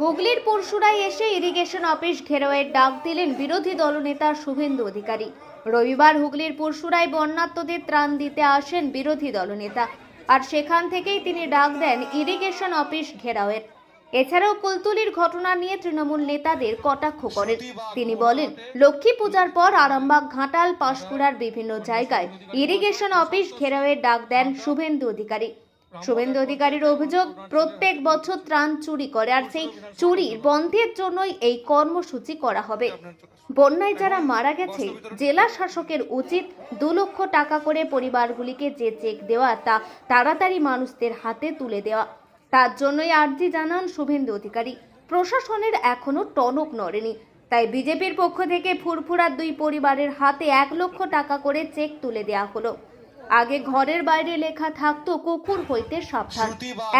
হুগলির পরশুরায় এসে irrigation office ঘেরাওয়ের ডাক দিলেন বিরোধী দলনেতা শুভেন্দু অধিকারী। রবিবার হুগলির পরশুরায় বন্যাত্মদের ত্রাণ দিতে আসেন বিরোধী দলনেতা। আর সেখান থেকেই তিনি ডাক দেন ইরিগেশন অফিস ঘেরাওয়ের। এছাড়াও কুলতুলির ঘটনা নিয়ে তৃণমূল নেতাদের কটাক্ষ করেন। তিনি বলেন, লক্ষ্মী পূজার পর আরামবাগ, ঘাটাল, পাঁশকুড়ার বিভিন্ন জায়গায় ইরিগেশন অফিস ঘেরাওয়ের ডাক দেন শুভেন্দু অধিকারী। শুভেন্দু অধিকারীর অভিযোগ, প্রত্যেক বছর ত্রাণ চুরি করে আর সেই চুরির বন্ধের জন্যই এই কর্মসূচি করা হবে। বন্যায় যারা মারা গেছে, জেলা শাসকের উচিত দু লক্ষ টাকা করে পরিবারগুলিকে যে চেক দেওয়া তা তাড়াতাড়ি মানুষদের হাতে তুলে দেওয়া। তার জন্যই আর্জি জানান শুভেন্দু অধিকারী। প্রশাসনের এখনও টনক নড়েনি। তাই বিজেপির পক্ষ থেকে ফুরফুরার দুই পরিবারের হাতে এক লক্ষ টাকা করে চেক তুলে দেওয়া হলো। আগে ঘরের বাইরে লেখা থাকতো কুকুর হইতে সাবধান।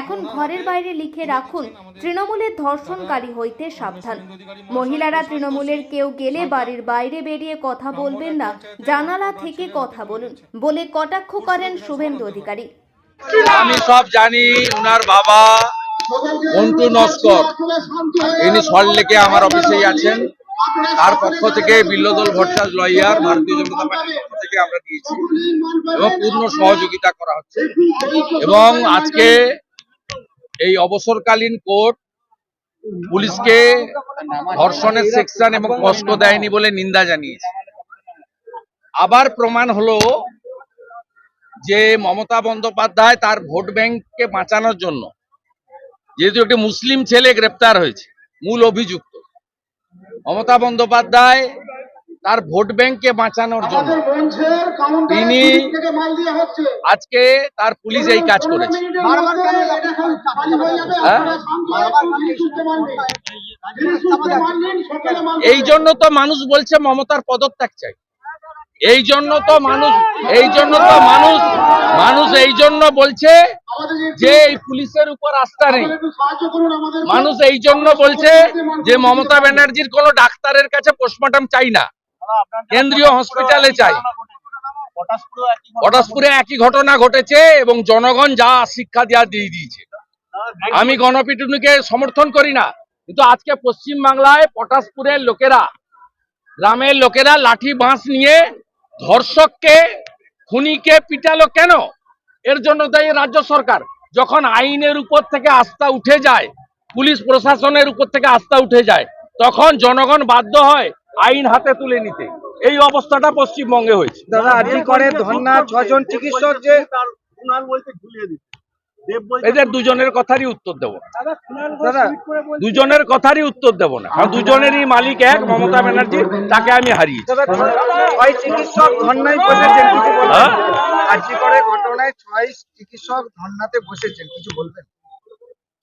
এখন ঘরের বাইরে লিখে রাখুন তৃণমূলের ধর্ষণকারী হইতে সাবধান। মহিলারা তৃণমূলের কেউ গেলে বাড়ির বাইরে বেরিয়ে কথা বলবেন না। জানালা থেকে কথা বলুন বলে কটাক্ষ করেন শুভেন্দু অধিকারী। আমি সব জানি ওনার বাবা মন্টু নস্কর। ইনি সল্টলেকে আমার অফিসেই আছেন। তার পক্ষ থেকে বিল্লদল ভট্টাচ লয়ার, ভারতীয় জনতা পার্টির পক্ষ থেকে আমরা দিয়েছি এবং পূর্ণ সহযোগিতা করা হচ্ছে। এবং আজকে এই অবসরকালীন কোর্ট পুলিশকে ধর্ষণের সেকশন এবং কষ্ট দেয়নি বলে নিন্দা জানিয়েছে। আবার প্রমাণ হলো যে মমতা বন্দ্যোপাধ্যায় তার ভোট ব্যাংককে বাঁচানোর জন্য যেহেতু একটি মুসলিম ছেলে গ্রেপ্তার হয়েছে, মূল অভিযুক্ত। মমতা বন্দ্যোপাধ্যায় তার ভোট ব্যাংককে বাঁচানোর জন্য। তিনি আজকে তার পুলিশ এই কাজ করেছে। হ্যাঁ? এই জন্য তো মানুষ বলছে মমতার পদত্যাগ চাই। এই জন্য তো মানুষ এই জন্য তো মানুষ মানুষ এই জন্য বলছে যে এই পুলিশের উপর আস্থা নেই। মানুষ এই জন্য বলছে যে মমতা ব্যানার্জির কোন ডাক্তারের কাছে পোস্টমর্টম চাই না। কেন্দ্রীয় হসপিটালে চাই। পটাশপুরে একই ঘটনা ঘটেছে এবং জনগণ যা শিক্ষা দেওয়া দিয়ে দিয়েছে। আমি গণপিটুনিকে সমর্থন করি না কিন্তু আজকে পশ্চিম বাংলায় পটাশপুরের লোকেরা গ্রামের লোকেরা লাঠি বাঁশ নিয়ে ধর্ষককে খুনিকে পিটালো কেন? এর জন্য দায়ী রাজ্য সরকার। যখন আইনের উপর থেকে আস্থা উঠে যায় পুলিশ প্রশাসনের উপর থেকে আস্থা উঠে যায় তখন জনগণ বাধ্য হয় আইন হাতে তুলে নিতে। এই অবস্থাটা পশ্চিমবঙ্গে হয়েছে। দাদা আরজি করে? ধন্যা ছজন চিকিৎসক যে এদের দুজনের কথারই উত্তর দেবো। দুজনের কথারই উত্তর দেবো না। কারণ দুজনেরই মালিক এক মমতা ব্যানার্জি তাকে আমি হারিয়েছি। বলবেন হ্যাঁ? ঘটনায় ছয় চিকিৎসক ধর্নাতে বসেছেন কিছু বলবেন?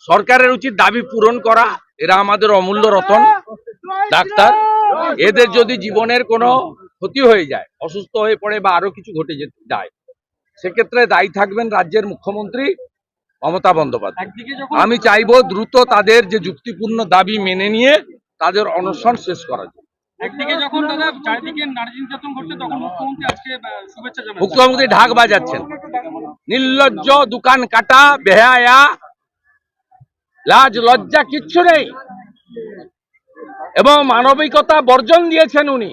সরকারের উচিত দাবি পূরণ করা এরা আমাদের অমূল্য রতন ডাক্তার। এদের যদি জীবনের কোনো ক্ষতি হয়ে যায় অসুস্থ হয়ে পড়ে বা আরও কিছু ঘটে যেতে যায় সেক্ষেত্রে দায়ী থাকবেন রাজ্যের মুখ্যমন্ত্রী মমতা বন্দ্যোপাধ্যায়। আমি চাইব দ্রুত তাদের যে যুক্তিপূর্ণ দাবি মেনে নিয়ে তাদের অনশন শেষ করা যায়। একদিকে যখন দাদা চারিদিকে নারী নির্যাতন করছে তখন মুখ্যমন্ত্রী আজকে শুভেচ্ছা জানাচ্ছেন। মুখ্যমন্ত্রী ঢাক বাজাচ্ছেন। নির্লজ্জ দোকান কাটা বেহায়া লাজ লজ্জা কিচ্ছু নেই। এবং মানবিকতা বর্জন দিয়েছেন উনি।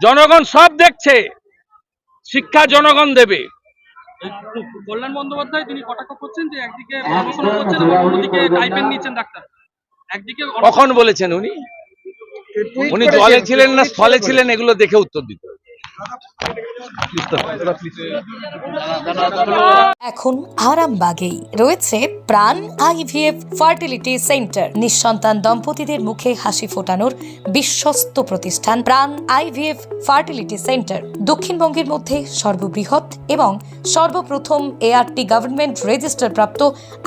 জনগণ সব দেখছে শিক্ষা জনগণ দেবে। কল্যাণ বন্দ্যোপাধ্যায় তিনি কটাক্ষ করছেন যে একদিকে করছেন অন্যদিকে টাইপেন নিচ্ছেন ডাক্তার। একদিকে কখন বলেছেন উনি? উনি জলে ছিলেন না স্থলে ছিলেন এগুলো দেখে উত্তর দিতে। এখন আরামবাগেই রয়েছে প্রাণ আইভিএফ ফার্টিলিটি সেন্টার। নিঃসন্তান দম্পতিদের মুখে হাসি ফোটানোর বিশ্বস্ত প্রতিষ্ঠান প্রাণ আইভিএফ ফার্টিলিটি সেন্টার। দক্ষিণবঙ্গের মধ্যে সর্ববৃহৎ এবং সর্বপ্রথম এআরটি গভর্নমেন্ট রেজিস্টার প্রাপ্ত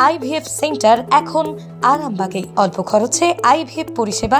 আইভিএফ সেন্টার এখন আরামবাগেই। অল্প খরচে আইভিএফ পরিষেবা